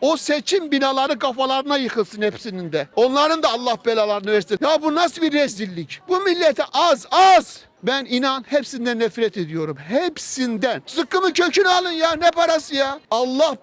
O seçim binaları kafalarına yıkılsın hepsinin de. Onların da Allah belalarını versin. Ya bu nasıl bir rezillik? Bu millete az az. Ben inan hepsinden nefret ediyorum. Hepsinden. Sıkkımın kökünü alın ya. Ne parası ya? Allah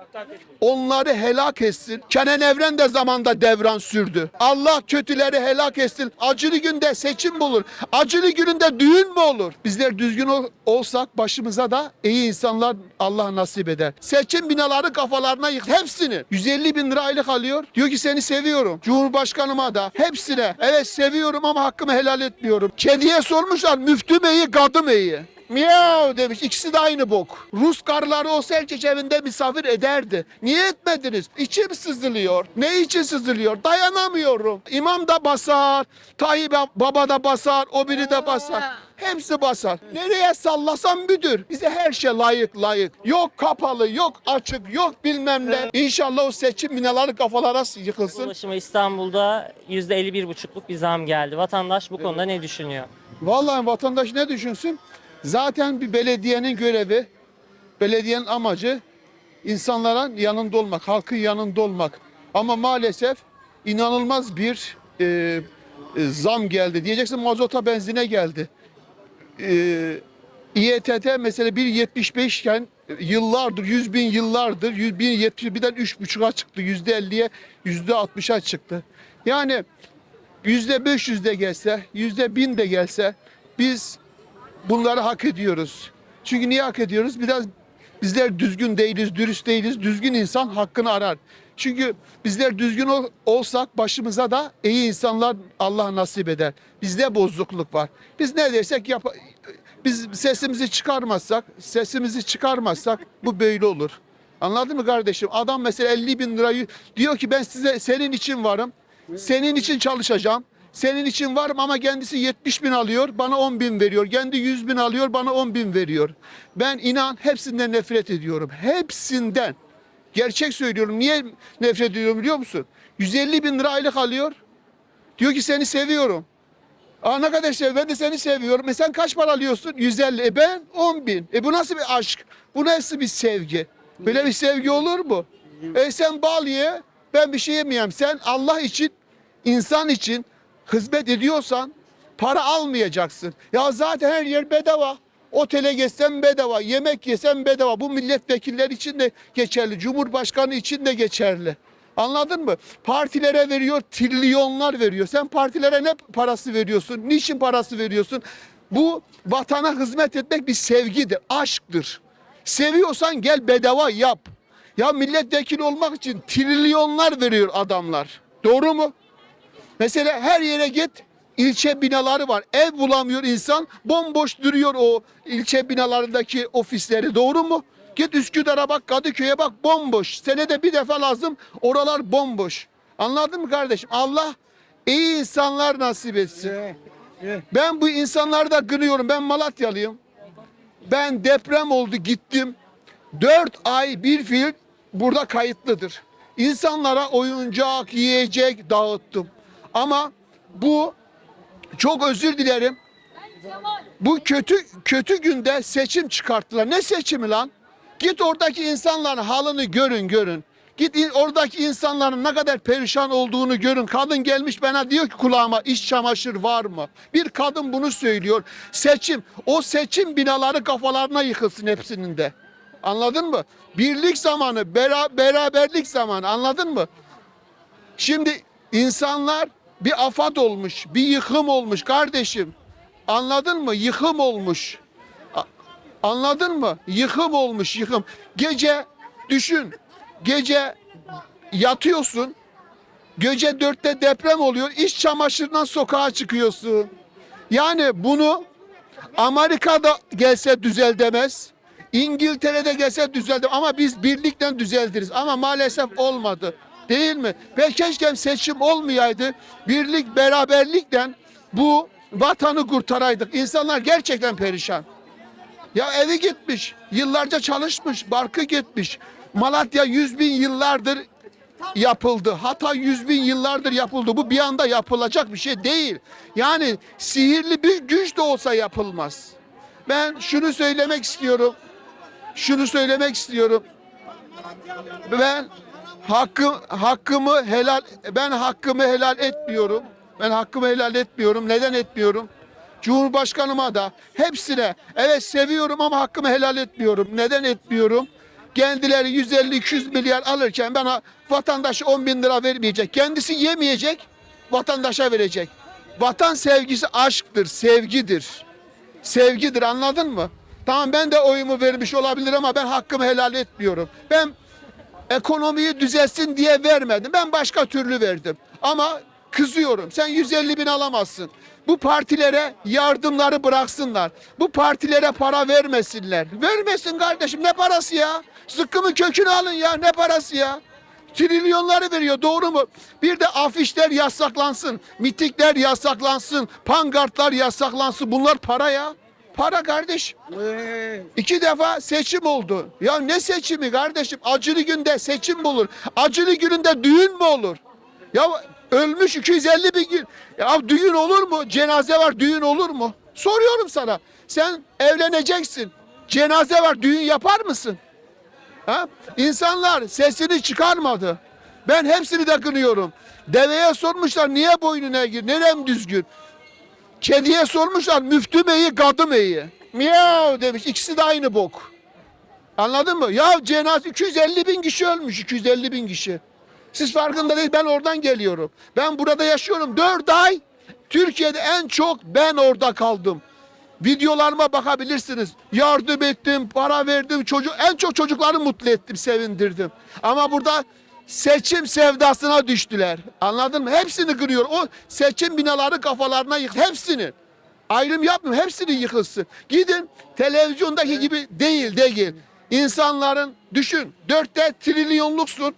onları helak etsin. Kenan Evren de zamanda devran sürdü. Allah kötüleri helak etsin. Acılı günde seçim mi olur? Acılı gününde düğün mü olur? Bizler düzgün ol- olsak başımıza da iyi insanlar Allah nasip eder. Seçim binaları kafalarına yık. Hepsini. 150 bin lira aylık alıyor. Diyor ki seni seviyorum. Cumhurbaşkanıma da. Hepsine. Evet seviyorum ama hakkımı helal etmiyorum. Kediye sormuşlar müftü mü iyi kadı mı iyi? Miyav demiş. İkisi de aynı bok. Rus karıları olsa herkes evinde misafir ederdi. Niye etmediniz? İçim sızılıyor. Ne için sızılıyor? Dayanamıyorum. İmam da basar. Tayyip Baba da basar. O biri de basar. Hepsi basar. Nereye sallasam müdür. Bize her şey layık layık. Yok kapalı, yok açık, yok bilmem ne. İnşallah o seçim binaları kafalara yıkılsın. Ulaşıma İstanbul'da %51,5'luk bir zam geldi. Vatandaş bu konuda ne düşünüyor? Vallahi vatandaş ne düşünsün? Zaten bir belediyenin görevi, belediyenin amacı insanların yanında olmak, halkın yanında olmak. Ama maalesef inanılmaz bir e, e, zam geldi. Diyeceksin mazota benzine geldi. E, İETT mesela 1.75 iken yıllardır, 100 bin yıllardır 100 bin 70 birden 3.5'a çıktı. %50'ye, %60'a çıktı. Yani yüzde 500 de gelse, yüzde 1000 de gelse biz bunları hak ediyoruz. Çünkü niye hak ediyoruz? Biraz bizler düzgün değiliz, dürüst değiliz. Düzgün insan hakkını arar. Çünkü bizler düzgün ol- olsak başımıza da iyi insanlar Allah nasip eder. Bizde bozukluk var. Biz ne dersek yap biz sesimizi çıkarmazsak, sesimizi çıkarmazsak bu böyle olur. Anladın mı kardeşim? Adam mesela 50 bin lirayı diyor ki ben size senin için varım. Senin için çalışacağım. Senin için varım ama kendisi 70 bin alıyor bana 10 bin veriyor. Kendi 100 bin alıyor bana 10 bin veriyor. Ben inan hepsinden nefret ediyorum. Hepsinden. Gerçek söylüyorum. Niye nefret ediyorum biliyor musun? 150 bin lira aylık alıyor. Diyor ki seni seviyorum. Aa ne kadar sev ben de seni seviyorum. E sen kaç para alıyorsun? 150. E ben 10 bin. E bu nasıl bir aşk? Bu nasıl bir sevgi? Böyle bir sevgi olur mu? E sen bal ye ben bir şey yemeyeyim. Sen Allah için insan için hizmet ediyorsan para almayacaksın. Ya zaten her yer bedava. Otele geçsen bedava, yemek yesen bedava. Bu milletvekilleri için de geçerli, cumhurbaşkanı için de geçerli. Anladın mı? Partilere veriyor, trilyonlar veriyor. Sen partilere ne parası veriyorsun? Niçin parası veriyorsun? Bu vatana hizmet etmek bir sevgidir, aşktır. Seviyorsan gel bedava yap. Ya milletvekili olmak için trilyonlar veriyor adamlar. Doğru mu? Mesela her yere git ilçe binaları var. Ev bulamıyor insan. Bomboş duruyor o ilçe binalarındaki ofisleri. Doğru mu? Git Üsküdar'a bak, Kadıköy'e bak bomboş. Senede bir defa lazım. Oralar bomboş. Anladın mı kardeşim? Allah iyi insanlar nasip etsin. Ben bu insanları da kınıyorum. Ben Malatyalıyım. Ben deprem oldu gittim. Dört ay bir fil burada kayıtlıdır. İnsanlara oyuncak, yiyecek dağıttım. Ama bu çok özür dilerim. Bu kötü kötü günde seçim çıkarttılar. Ne seçimi lan? Git oradaki insanların halini görün görün. Git oradaki insanların ne kadar perişan olduğunu görün. Kadın gelmiş bana diyor ki kulağıma iş çamaşır var mı? Bir kadın bunu söylüyor. Seçim. O seçim binaları kafalarına yıkılsın hepsinin de. Anladın mı? Birlik zamanı, bera- beraberlik zamanı. Anladın mı? Şimdi insanlar bir afat olmuş, bir yıkım olmuş kardeşim. Anladın mı? Yıkım olmuş. Anladın mı? Yıkım olmuş, yıkım. Gece düşün. Gece yatıyorsun. Gece dörtte deprem oluyor. İş çamaşırından sokağa çıkıyorsun. Yani bunu Amerika'da gelse düzel demez. İngiltere'de gelse düzel demez. Ama biz birlikten düzeldiriz. Ama maalesef olmadı. Değil mi? Ve keşke seçim olmayaydı. Birlik, beraberlikle bu vatanı kurtaraydık. İnsanlar gerçekten perişan. Ya evi gitmiş, yıllarca çalışmış, barkı gitmiş. Malatya 100 bin yıllardır yapıldı. Hatay 100 bin yıllardır yapıldı. Bu bir anda yapılacak bir şey değil. Yani sihirli bir güç de olsa yapılmaz. Ben şunu söylemek istiyorum. Şunu söylemek istiyorum. Ben hakkım hakkımı helal ben hakkımı helal etmiyorum. Ben hakkımı helal etmiyorum. Neden etmiyorum? Cumhurbaşkanıma da hepsine evet seviyorum ama hakkımı helal etmiyorum. Neden etmiyorum? Kendileri 150-200 milyar alırken bana vatandaş 10 bin lira vermeyecek. Kendisi yemeyecek, vatandaşa verecek. Vatan sevgisi aşktır, sevgidir. Sevgidir anladın mı? Tamam ben de oyumu vermiş olabilir ama ben hakkımı helal etmiyorum. Ben ekonomiyi düzelsin diye vermedim. Ben başka türlü verdim. Ama kızıyorum. Sen 150 bin alamazsın. Bu partilere yardımları bıraksınlar. Bu partilere para vermesinler. Vermesin kardeşim. Ne parası ya? Zıkkımın kökünü alın ya. Ne parası ya? Trilyonları veriyor doğru mu? Bir de afişler yasaklansın, mitikler yasaklansın, pankartlar yasaklansın. Bunlar para ya. Para kardeş. İki defa seçim oldu. Ya ne seçimi kardeşim? Acılı günde seçim mi olur? Acılı gününde düğün mü olur? Ya ölmüş 250 bin gün. Ya düğün olur mu? Cenaze var düğün olur mu? Soruyorum sana. Sen evleneceksin. Cenaze var düğün yapar mısın? Ha? İnsanlar sesini çıkarmadı. Ben hepsini de kınıyorum. Deveye sormuşlar niye boynuna gir? Nerem düzgün? Kediye sormuşlar müftü mü iyi, kadı iyi? Miyav demiş. İkisi de aynı bok. Anladın mı? Ya cenaze 250 bin kişi ölmüş. 250 bin kişi. Siz farkında değil. Ben oradan geliyorum. Ben burada yaşıyorum. 4 ay Türkiye'de en çok ben orada kaldım. Videolarıma bakabilirsiniz. Yardım ettim, para verdim. Çocuk en çok çocukları mutlu ettim, sevindirdim. Ama burada seçim sevdasına düştüler. Anladın mı? Hepsini kırıyor. O seçim binaları kafalarına yık. Hepsini. Ayrım yapmıyorum. Hepsini yıkılsın. Gidin televizyondaki gibi değil değil. İnsanların düşün. Dörtte trilyonluksun.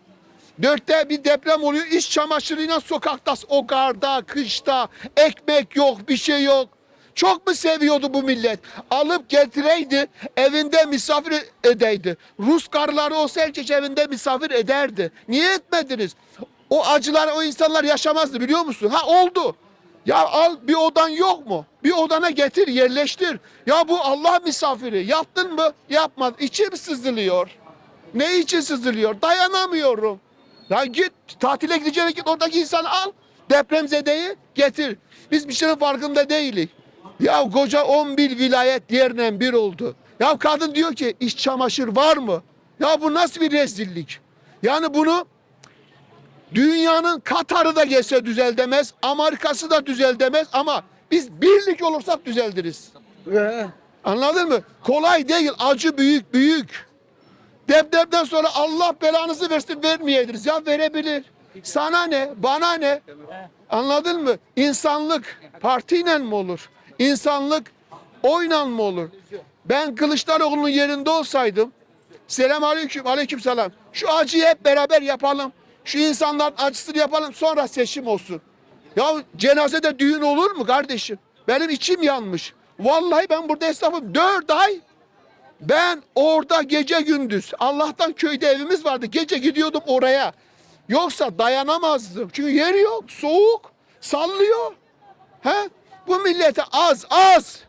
Dörtte bir deprem oluyor. İş çamaşırıyla sokaktasın. O karda, kışta. Ekmek yok, bir şey yok. Çok mu seviyordu bu millet? Alıp getireydi, evinde misafir edeydi. Rus karıları olsa herkes evinde misafir ederdi. Niye etmediniz? O acılar o insanlar yaşamazdı biliyor musun? Ha oldu. Ya al bir odan yok mu? Bir odana getir, yerleştir. Ya bu Allah misafiri. Yaptın mı? Yapmadın. İçim sızılıyor. Ne için sızılıyor? Dayanamıyorum. Ya git tatile gideceğine git oradaki insanı al. Depremzedeyi getir. Biz bir şeyin farkında değiliz. Ya koca 11 vilayet yerine bir oldu. Ya kadın diyor ki iş çamaşır var mı? Ya bu nasıl bir rezillik? Yani bunu dünyanın Katar'ı da gelse düzel demez, Amerika'sı da düzel demez ama biz birlik olursak düzeldiriz. Anladın mı? Kolay değil, acı büyük büyük. Depremden sonra Allah belanızı versin vermeyeydiniz. Ya verebilir. Sana ne? Bana ne? Anladın mı? İnsanlık partiyle mi olur? İnsanlık oyla mı olur? Ben Kılıçdaroğlu'nun yerinde olsaydım selam aleyküm aleyküm selam. Şu acıyı hep beraber yapalım. Şu insanların acısını yapalım sonra seçim olsun. Ya cenazede düğün olur mu kardeşim? Benim içim yanmış. Vallahi ben burada esnafım. Dört ay ben orada gece gündüz Allah'tan köyde evimiz vardı. Gece gidiyordum oraya. Yoksa dayanamazdım. Çünkü yer yok. Soğuk. Sallıyor. He? Bu millete az az.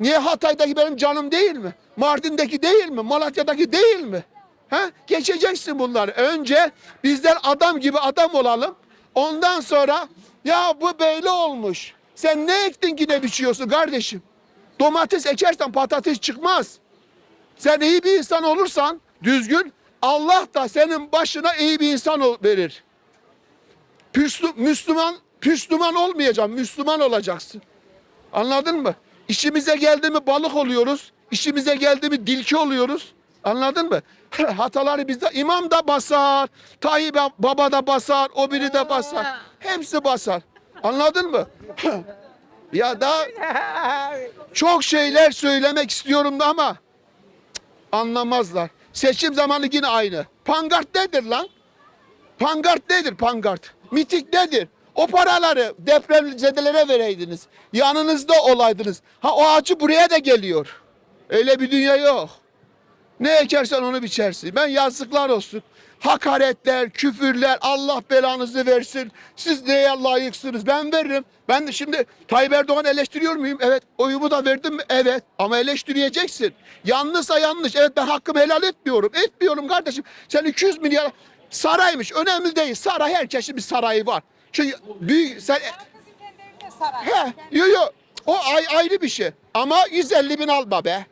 Niye Hatay'daki benim canım değil mi? Mardin'deki değil mi? Malatya'daki değil mi? He? Geçeceksin bunları. Önce bizler adam gibi adam olalım. Ondan sonra ya bu böyle olmuş. Sen ne ektin ki ne biçiyorsun kardeşim? Domates ekersen patates çıkmaz. Sen iyi bir insan olursan düzgün Allah da senin başına iyi bir insan verir. Müslüman Müslüman olmayacaksın, Müslüman olacaksın. Anladın mı? İşimize geldi mi balık oluyoruz. İşimize geldi mi dilki oluyoruz. Anladın mı? Hataları bizde imam da basar, Tayyip baba da basar, o biri de basar. Hepsi basar. Anladın mı? ya daha çok şeyler söylemek istiyorum da ama anlamazlar. Seçim zamanı yine aynı. Pangart nedir lan? Pangart nedir pangart? Mitik nedir? O paraları depremzedelere vereydiniz. Yanınızda olaydınız. Ha o acı buraya da geliyor. Öyle bir dünya yok. Ne ekersen onu biçersin. Ben yazıklar olsun. Hakaretler, küfürler, Allah belanızı versin. Siz neye layıksınız? Ben veririm. Ben de şimdi Tayyip Erdoğan eleştiriyor muyum? Evet. Oyumu da verdim mi? Evet. Ama eleştireceksin. Yanlışsa yanlış. Evet ben hakkımı helal etmiyorum. Etmiyorum kardeşim. Sen 200 milyar Saraymış. Önemli değil. Saray herkesin bir sarayı var. Çünkü büyük sen he yo yo o ay, ayrı bir şey. Ama 150 bin alma be.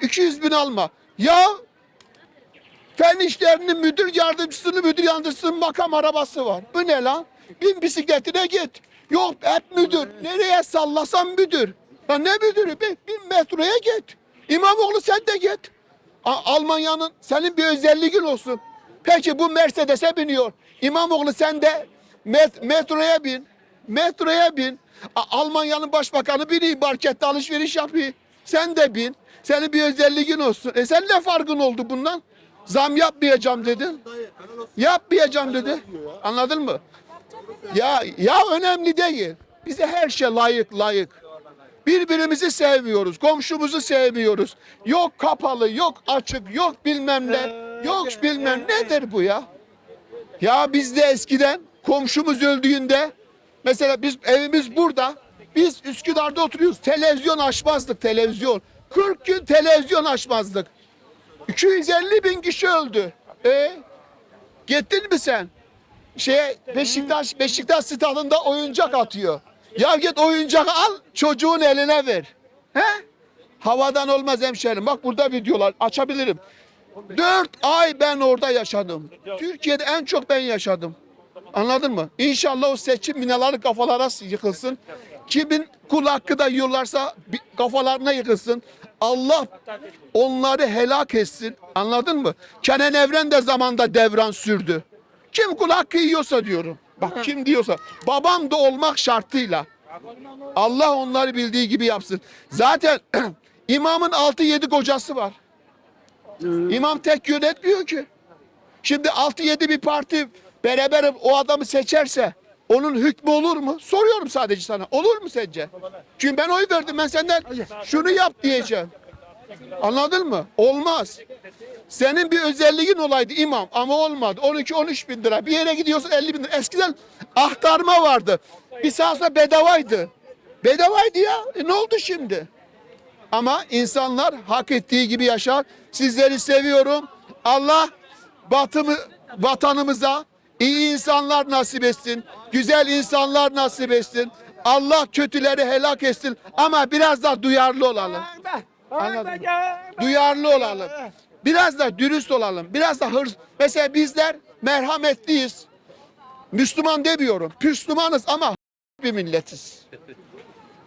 200 bin alma. Ya fen işlerinin müdür yardımcısının müdür yardımcısının makam arabası var. Bu ne lan? Bin bisikletine git. Yok hep müdür. Nereye sallasan müdür. Ya ne müdürü? Bin, bin metroya git. İmamoğlu sen de git. Almanya'nın senin bir özelliğin olsun. Peki bu Mercedes'e biniyor. İmamoğlu sen de met- metroya bin. Metroya bin. Almanya'nın başbakanı biniyor markette alışveriş yapıyor. Sen de bin. Senin bir özelliğin olsun. E sen ne farkın oldu bundan? Zam yapmayacağım dedin. Yapmayacağım dedi. Anladın mı? Ya ya önemli değil. Bize her şey layık layık. Birbirimizi sevmiyoruz, komşumuzu sevmiyoruz. Yok kapalı, yok açık, yok bilmem ne, yok bilmem nedir bu ya? Ya biz de eskiden komşumuz öldüğünde mesela biz evimiz burada. Biz Üsküdar'da oturuyoruz. Televizyon açmazdık televizyon. 40 gün televizyon açmazdık. 250 bin kişi öldü. E gittin mi sen? Şeye Beşiktaş Beşiktaş stadında oyuncak atıyor. Ya git oyuncağı al çocuğun eline ver. He? Havadan olmaz hemşerim. Bak burada videolar açabilirim. Dört ay ben orada yaşadım. Türkiye'de en çok ben yaşadım. Anladın mı? İnşallah o seçim binaları kafalara yıkılsın. Kimin kul hakkı da yiyorlarsa kafalarına yıkılsın. Allah onları helak etsin. Anladın mı? Kenan Evren de zamanda devran sürdü. Kim kul hakkı yiyorsa diyorum. Bak kim diyorsa. Babam da olmak şartıyla. Allah onları bildiği gibi yapsın. Zaten imamın 6-7 kocası var. İmam tek yönetmiyor ki. Şimdi 6-7 bir parti beraber o adamı seçerse onun hükmü olur mu? Soruyorum sadece sana. Olur mu sence? Çünkü ben oy verdim. Ben senden şunu yap diyeceğim. Anladın mı? Olmaz. Senin bir özelliğin olaydı imam ama olmadı. 12-13 bin lira. Bir yere gidiyorsun 50 bin lira. Eskiden aktarma vardı. Bir saat sonra bedavaydı. Bedavaydı ya. E ne oldu şimdi? Ama insanlar hak ettiği gibi yaşar. Sizleri seviyorum. Allah batımı, vatanımıza iyi insanlar nasip etsin. Güzel insanlar nasip etsin. Allah kötüleri helak etsin. Ama biraz da duyarlı olalım. Anladın mı? Duyarlı olalım. Biraz da dürüst olalım. Biraz da hırs. Mesela bizler merhametliyiz. Müslüman demiyorum. Müslümanız ama bir milletiz.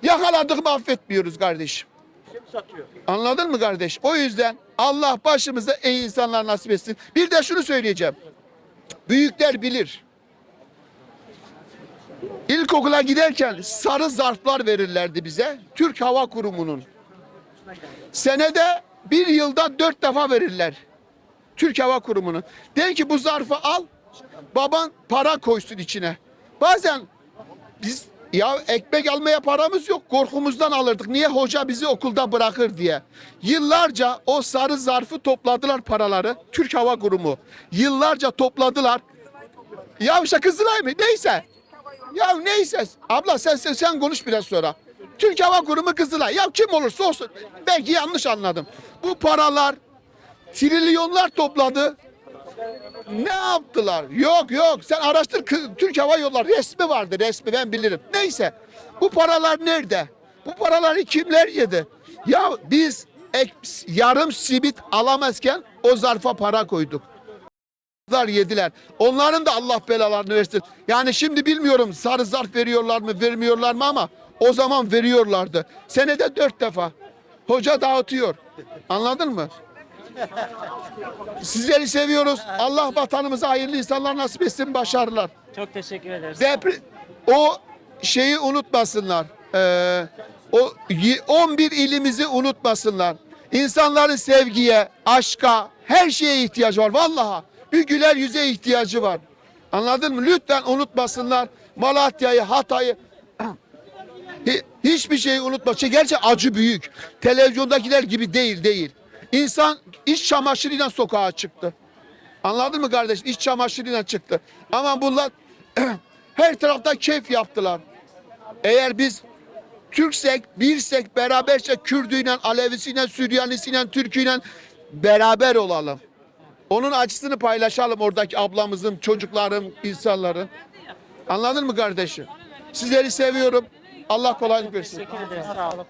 Yakaladık mı affetmiyoruz kardeşim. Anladın mı kardeş? O yüzden Allah başımıza iyi insanlar nasip etsin. Bir de şunu söyleyeceğim. Büyükler bilir. İlkokula giderken sarı zarflar verirlerdi bize. Türk Hava Kurumu'nun. Senede bir yılda dört defa verirler. Türk Hava Kurumu'nun. Der ki bu zarfı al, baban para koysun içine. Bazen biz ya ekmek almaya paramız yok. Korkumuzdan alırdık. Niye hoca bizi okulda bırakır diye. Yıllarca o sarı zarfı topladılar paraları. Türk Hava Kurumu. Yıllarca topladılar. Ya işte Kızılay mı? Neyse. Ya neyse. Abla sen, sen, sen konuş biraz sonra. Türk Hava Kurumu Kızılay. Ya kim olursa olsun. Belki yanlış anladım. Bu paralar trilyonlar topladı. Ne yaptılar? Yok yok sen araştır Türk Hava Yolları resmi vardı resmi ben bilirim. Neyse bu paralar nerede? Bu paraları kimler yedi? Ya biz ek, yarım simit alamazken o zarfa para koyduk. Yediler. Onların da Allah belalarını versin. Yani şimdi bilmiyorum sarı zarf veriyorlar mı vermiyorlar mı ama o zaman veriyorlardı. Senede dört defa. Hoca dağıtıyor. Anladın mı? Sizleri seviyoruz. Allah vatanımıza hayırlı insanlar nasip etsin. Başarılar. Çok teşekkür ederiz. Depre o şeyi unutmasınlar. Ee, o y- 11 ilimizi unutmasınlar. İnsanların sevgiye, aşka, her şeye ihtiyacı var. Vallahi bir güler yüze ihtiyacı var. Anladın mı? Lütfen unutmasınlar. Malatya'yı, Hatay'ı Hi- Hiçbir şeyi unutma. Şey, Gerçi acı büyük. Televizyondakiler gibi değil değil. İnsan iç çamaşırıyla sokağa çıktı. Anladın mı kardeş? İç çamaşırıyla çıktı. Ama bunlar her tarafta keyif yaptılar. Eğer biz Türksek, birsek, beraberse Kürdüyle, Alevisiyle, Süryanisiyle, Türküyle beraber olalım. Onun acısını paylaşalım oradaki ablamızın, çocukların, insanların. Anladın mı kardeşim? Sizleri seviyorum. Allah kolaylık versin. Teşekkür ederiz. Sağ olun.